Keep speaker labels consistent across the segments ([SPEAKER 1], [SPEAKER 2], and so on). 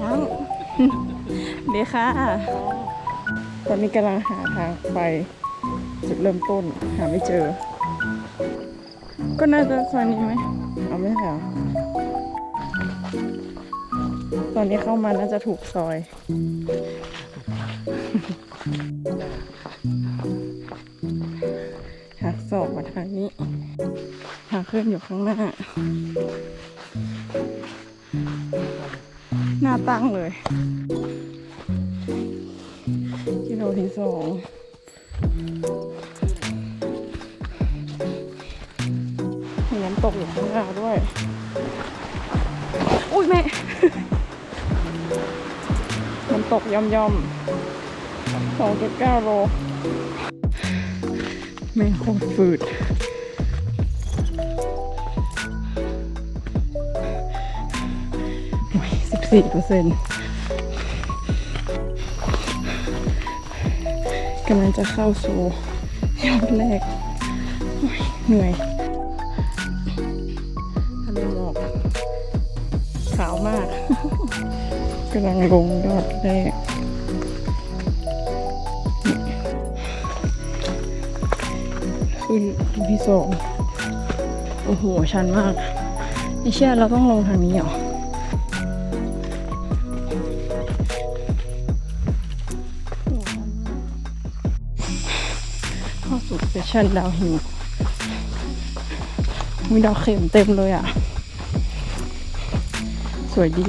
[SPEAKER 1] น้องเดี๋ยวค่ะ ตอนนี้กำลังหาทางไป จุดเริ่มต้น หาไม่เจอ ก็น่าจะซอยนี้ไหมเอาไม่ใช่เหรอตอนนี้เข้ามาน่าจะถูกซอย ทางนี้ทางขึ้นอยู่ข้างหน้า หน้าตั้งเลย กิโลที่สองมีน้ำตกอยู่ข้างหน้าด้วย อุ้ยแม่ น้ำตกย่อมย่อมสองจุดเก้าโล แม่โคตรฝืดสิบสี่เปอร์เซ็นต์กำลังจะเข้าสู่ยอดแรก เหนื่อยทะเลหมอกขาวมากกำลังลงยอดแรก ขึ้นที่สองโอ้โห ชันมากไม่เชื่อเราต้องลงทางนี้เหรอข้าสู่เซสชั่นดาวหินมีดาวเข็มเต็มเลยอะ สวยดี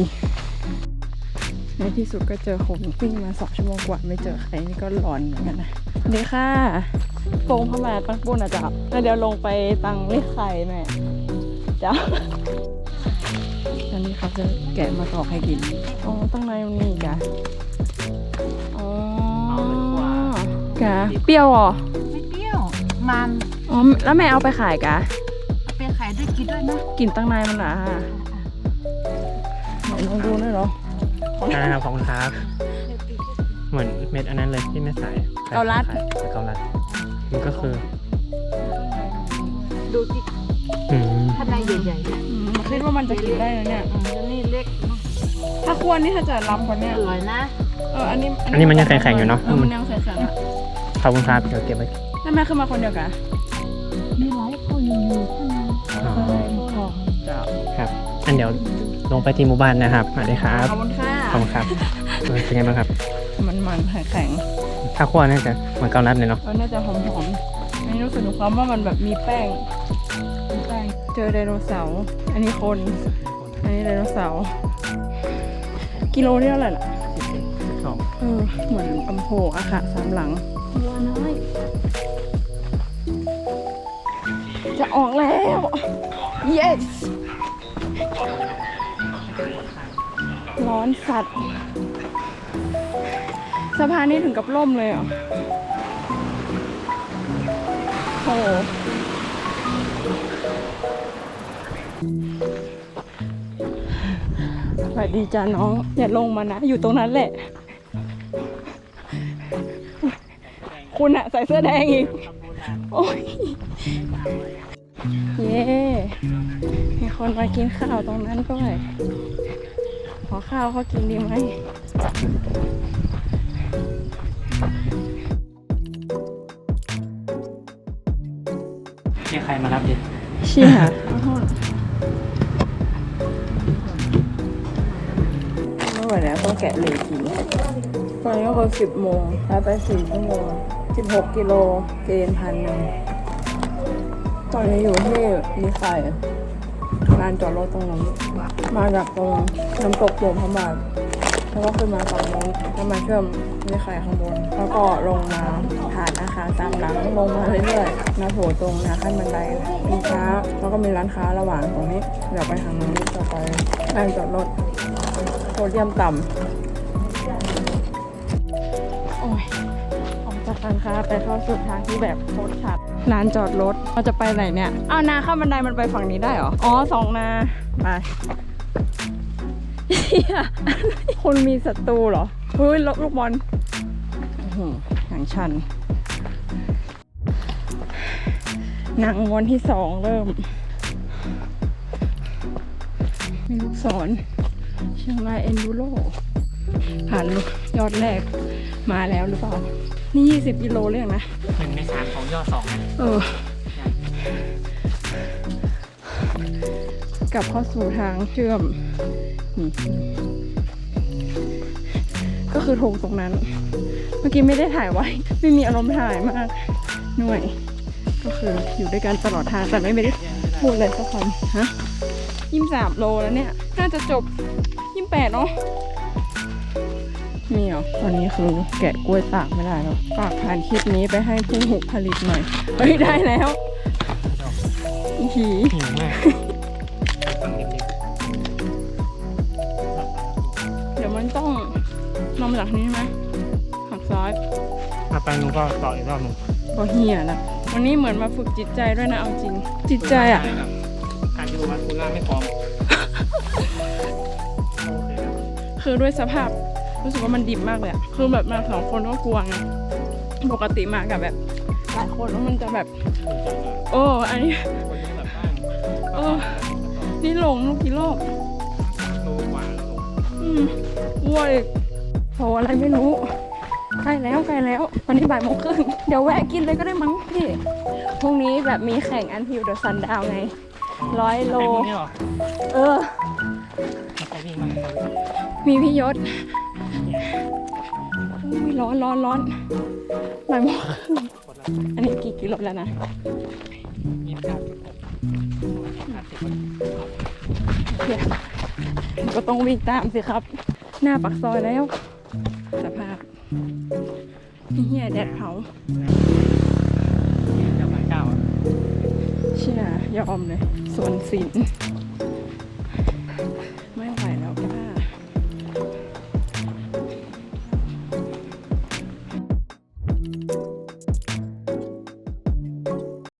[SPEAKER 1] ในที่สุดก็เจอคนวิ่งมาสองชั่วโมงกว่า ไม่เจอใครนี่ก็หลอนเหมือนกันนะนี่ค่ะ โกงเข้ามาตั้งปุ้นอะจ้ะแล้วเดี๋ยวลงไปตังเลขไข่แม่จ้ะอันนี้เขาจะแกะมาตอกให้กิน อ๋อตั้งในมันมีอีกอะอ๋อกะเปรี้ยวเหรอ
[SPEAKER 2] ไม่เปรี้ยว มัน
[SPEAKER 1] อ๋อแล้วแม่เอาไปขายกะ
[SPEAKER 2] เอาไปขายด้วยกินด้วยนะ
[SPEAKER 1] กินตั้งในมันอะไหนลองดูหน่อยเหรอ
[SPEAKER 3] อ่าขอบคุณครับ เหมือนเม็ดอันนั้นเลยที่แม่สาย
[SPEAKER 1] เกาลัด
[SPEAKER 3] ขยเกาลัด มันก็คือ
[SPEAKER 2] ดูที่
[SPEAKER 3] อืม
[SPEAKER 2] ข้างในใหญ่ๆเนี่ย
[SPEAKER 1] อืมคิดว่ามันจะกินได้นะเนี่ย
[SPEAKER 2] อืมแล้วนี่เล็ก
[SPEAKER 1] ถ้าควรนี่ถ้าจะล้ำกว่าเนี้ย
[SPEAKER 2] อร่อยนะ
[SPEAKER 1] เอออันนี้
[SPEAKER 3] อันนี้มันยังแข็งๆอยู่เนาะ
[SPEAKER 1] เออมันยังแข็งๆอะ
[SPEAKER 3] ขอบคุณครับเดี๋ยวเก็บไว้
[SPEAKER 1] ถ้าแม่ขึ้นมาคนเดียวกัน
[SPEAKER 2] มีหลายคนอยู่ข้างใน
[SPEAKER 3] อ๋อ
[SPEAKER 2] ของ
[SPEAKER 1] จ้า
[SPEAKER 3] ครับ อันเดี๋ยวลงไปที่หมู่บ้านนะครับสวัสดีครับ
[SPEAKER 1] ขอบคุณค่ะ
[SPEAKER 3] ขอบคุณครับเออเป็นไงบ้างครับ
[SPEAKER 1] มันมันๆแข็ง
[SPEAKER 3] ถ้าคั่วน่าจะเหมือนเกาลัดเลยเนาะ
[SPEAKER 1] ๆเออน่าจะหอมๆอันนี้รู้สึกถึงความว่ามันแบบมีแป้งมีแป้ง เจอไดโนเสาร์ อันนี้คน อันนี้ไดโนเสาร์ กิโลนี่เท่าไหร่ล่ะ
[SPEAKER 3] ชอบ
[SPEAKER 1] เออ เหมือนอำโพอะค่ะสามหลัง
[SPEAKER 2] วัวน้อย
[SPEAKER 1] จะออกแล้ว yes ร้อนสัตว์ สะพานนี้ถึงกับล่มเลยเหรอโอ้โหสวัสดีจ้าน้อง อย่าลงมานะ อยู่ตรงนั้นแหละ คุณอะใส่เสื้อแดงอีก โอ้ย เย้มีคนมากินข้าวตรงนั้นด้วย ขอข้าวเขากินดีไหม
[SPEAKER 3] เรียกใครมารับดิ
[SPEAKER 1] เชี่ยไม่ไหวแล้วต้องแกะเลยกินตอนนี้ก็คือสิบโมงแล้วไปสี่ชั่วโมงสิบหกกิโลเกณฑ์พันหนึ่งตอนนี้อยู่ที่มีไข่ลานจอดรถตรงนั้นมาจากตรงน้ำตกหลวงพระบาท แล้วก็ขึ้นมาฝั่งโน้นแล้วมาเชื่อมมีไข่ข้างบน แล้วก็ลงมาผ่านอาคารตามหลังลงมาเรื่อยๆมาโผล่ตรงหนาขั้นบันไดมีช้าแล้วก็มีร้านค้าระหว่างตรงนี้เดี๋ยวไปทางนู้นต่อไปลานจอดรถโพเดียมต่ำโอ้ยออกจากร้านค้าไปเข้าสู่ทางที่แบบโคตรชัดลานจอดรถเราจะไปไหนเนี่ยอ้าวนาข้ามบันไดมันไปฝั่งนี้ได้เหรอ อ๋อสองนา ไป เหี้ยคนมีศัตรูเหรอเฮ้ยลูกลูกบอลโอ้โหอย่างชันหนังวันที่สองเริ่ม มีลูกศรเชียงรายเอ็นดูโรผ่านลูกยอดแรกมาแล้วหรือเปล่า นี่ 20กิโลเลยงนะ
[SPEAKER 3] หนึ่งในสามของยอดสองนะ
[SPEAKER 1] เออ กลับเข้าสู่ทางเชื่อมนี่ก็คือโถงตรงนั้น เมื่อกี้ไม่ได้ถ่ายไว้ ไม่มีอารมณ์ถ่ายมากหน่วย ก็คืออยู่ด้วยกันตลอดทางแต่ไม่ได้พูดเลยสักคำฮะยี่สามโลแล้วเนี่ย น่าจะจบยี่แปดเนาะมีเหรอตอนนี้คือแกะกล้วยตากไม่ได้แล้วฝากผ่านคลิปนี้ไปให้ผู้หุผลิตหน่อย เฮ้ย ได้แล้ว อีหี
[SPEAKER 3] หิวมาก
[SPEAKER 1] ลงมาจากนี้ใช่ไหมหักซ้าย
[SPEAKER 3] ๆมาไปหนูก็ต่ออีกรอบหนึ่ง
[SPEAKER 1] ก็เฮียละวันนี้เหมือนมาฝึกจิตใจด้วยนะเอาจริง จิตใจอะ
[SPEAKER 3] การดูมาคุณล่าไม่พร้อมโอเคครับ
[SPEAKER 1] คือด้วยสภาพรู้สึกว่ามันดิบมากเลยอะคือแบบมาสองคนก็กลัวไงปกติมากับแบบหลายคนแล้วมันจะแบบ
[SPEAKER 3] ภูมิใจมาก
[SPEAKER 1] โอ้อันนี้
[SPEAKER 3] คนนี้แบบบ้าง
[SPEAKER 1] เออนี่หลงลูกกี่รอบ
[SPEAKER 3] โลกว่าแล้วลง
[SPEAKER 1] อืมอ้วย โหอะไรไม่รู้ใกล้แล้วใกล้แล้ววันนี้บ่ายโมงครึ่งเดี๋ยวแวะกินเลยก็ได้มั้งพี่พรุ่งนี้แบบมีแข่งอันฮิวเดอะซันดาวไงร้อยโล
[SPEAKER 3] ไปวิ่งนี่เหรอ
[SPEAKER 1] เออ
[SPEAKER 3] ไปวิ่งมาไปวิ่ง
[SPEAKER 1] มีพี่ยศอุ้ยร้อนร้อนร้อนบ่ายโมงครึ่ง
[SPEAKER 3] กดละ
[SPEAKER 1] อันนี้กี่กิโลแล้วนะ
[SPEAKER 3] ยี่สิบเก้าสิบหกห้าสิบคน
[SPEAKER 1] เดี๋ยวก็ต้องวิ่งตามสิครับ หน้าปักซอยแล้ว สภาพนี่เฮียแดดเผา
[SPEAKER 3] เจ้าพันเก้าอะ
[SPEAKER 1] เชี่ยยอมเลยส่วนสิน